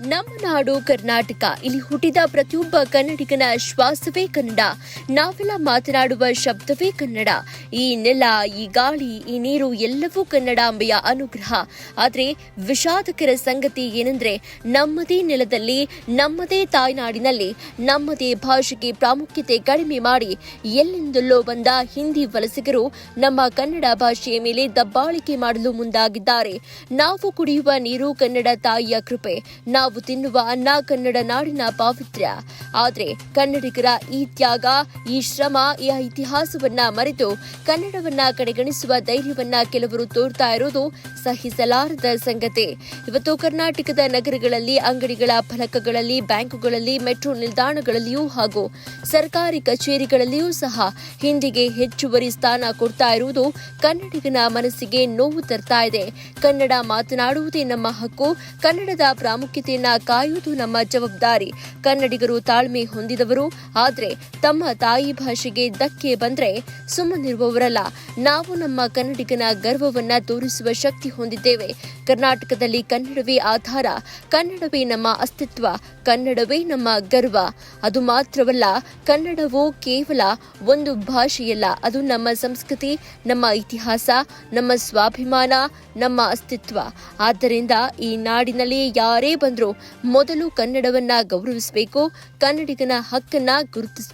ನಮ್ಮ ನಾಡು ಕರ್ನಾಟಕ, ಇಲ್ಲಿ ಹುಟ್ಟಿದ ಪ್ರತಿಯೊಬ್ಬ ಕನ್ನಡಿಗನ ಶ್ವಾಸವೇ ಕನ್ನಡ. ನಾವೆಲ್ಲ ಮಾತನಾಡುವ ಶಬ್ದವೇ ಕನ್ನಡ. ಈ ನೆಲ, ಈ ಗಾಳಿ, ಈ ನೀರು ಎಲ್ಲವೂ ಕನ್ನಡಾಂಬೆಯ ಅನುಗ್ರಹ. ಆದರೆ ವಿಷಾದಕರ ಸಂಗತಿ ಏನೆಂದ್ರೆ, ನಮ್ಮದೇ ನೆಲದಲ್ಲಿ, ನಮ್ಮದೇ ತಾಯ್ನಾಡಿನಲ್ಲಿ, ನಮ್ಮದೇ ಭಾಷೆಗೆ ಪ್ರಾಮುಖ್ಯತೆ ಕಡಿಮೆ ಮಾಡಿ ಎಲ್ಲಿಂದಲೋ ಬಂದ ಹಿಂದಿ ವಲಸಿಗರು ನಮ್ಮ ಕನ್ನಡ ಭಾಷೆಯ ಮೇಲೆ ದಬ್ಬಾಳಿಕೆ ಮಾಡಲು ಮುಂದಾಗಿದ್ದಾರೆ. ನಾವು ಕುಡಿಯುವ ನೀರು ಕನ್ನಡ ತಾಯಿಯ ಕೃಪೆ. ನಾವು ತಿನ್ನುವ ಅನ್ನ ಕನ್ನಡ ನಾಡಿನ ಪಾವಿತ್ರ್ಯ. ಆದರೆ ಕನ್ನಡಿಗರ ಈ ತ್ಯಾಗ, ಈ ಶ್ರಮ, ಈ ಇತಿಹಾಸವನ್ನ ಮರೆತು ಕನ್ನಡವನ್ನ ಕಡೆಗಣಿಸುವ ಧೈರ್ಯವನ್ನ ಕೆಲವರು ತೋರ್ತಾ ಇರೋದು ಸಹಿಸಲಾರದ ಸಂಗತಿ. ಇವತ್ತು ಕರ್ನಾಟಕದ ನಗರಗಳಲ್ಲಿ, ಅಂಗಡಿಗಳ ಫಲಕಗಳಲ್ಲಿ, ಬ್ಯಾಂಕುಗಳಲ್ಲಿ, ಮೆಟ್ರೋ ನಿಲ್ದಾಣಗಳಲ್ಲಿಯೂ ಹಾಗೂ ಸರ್ಕಾರಿ ಕಚೇರಿಗಳಲ್ಲಿಯೂ ಸಹ ಹಿಂದಿಗೆ ಹೆಚ್ಚುವರಿ ಸ್ಥಾನ ಕೊಡ್ತಾ ಇರುವುದು ಕನ್ನಡಿಗನ ಮನಸ್ಸಿಗೆ ನೋವು ತರ್ತಾ ಇದೆ. ಕನ್ನಡ ಮಾತನಾಡುವುದೇ ನಮ್ಮ ಹಕ್ಕು, ಕನ್ನಡದ ಪ್ರಾಮುಖ್ಯತೆಯನ್ನ ಕಾಯುವುದು ನಮ್ಮ ಜವಾಬ್ದಾರಿ. ಕನ್ನಡಿಗರು ತಾಳ್ಮೆ ಹೊಂದಿದವರು, ಆದರೆ ತಮ್ಮ ತಾಯಿ ಭಾಷೆಗೆ ಧಕ್ಕೆ ಬಂದ್ರೆ ಸುಮ್ಮನಿರುವವರಲ್ಲ. ನಾವು ನಮ್ಮ ಕನ್ನಡಿಗನ ಗರ್ವವನ್ನ ತೋರಿಸುವ ಶಕ್ತಿ ಹೊಂದಿದ್ದೇವೆ. ಕರ್ನಾಟಕದಲ್ಲಿ ಕನ್ನಡವೇ ಆಧಾರ, ಕನ್ನಡವೇ ನಮ್ಮ ಅಸ್ತಿತ್ವ, ಕನ್ನಡವೇ ನಮ್ಮ ಗರ್ವ. ಅದು ಮಾತ್ರವಲ್ಲ, ಕನ್ನಡವು ಕೇವಲ ಒಂದು ಭಾಷೆಯಲ್ಲ. ಅದು ನಮ್ಮ ಸಂಸ್ಕೃತಿ, ನಮ್ಮ ಇತಿಹಾಸ, ನಮ್ಮ ಸ್ವಾಭಿಮಾನ, ನಮ್ಮ ಅಸ್ತಿತ್ವ. ಆದ್ದರಿಂದ ಈ ನಾಡಿನಲ್ಲಿ ಯಾರೇ ಬಂದರೂ ಮೊದಲು ಕನ್ನಡವನ್ನ ಗೌರವಿಸಬೇಕು ಕನ್ನಡಿಗನ ಹಕ್ಕನ್ನ ಗುರುತಿಸಬೇಕು.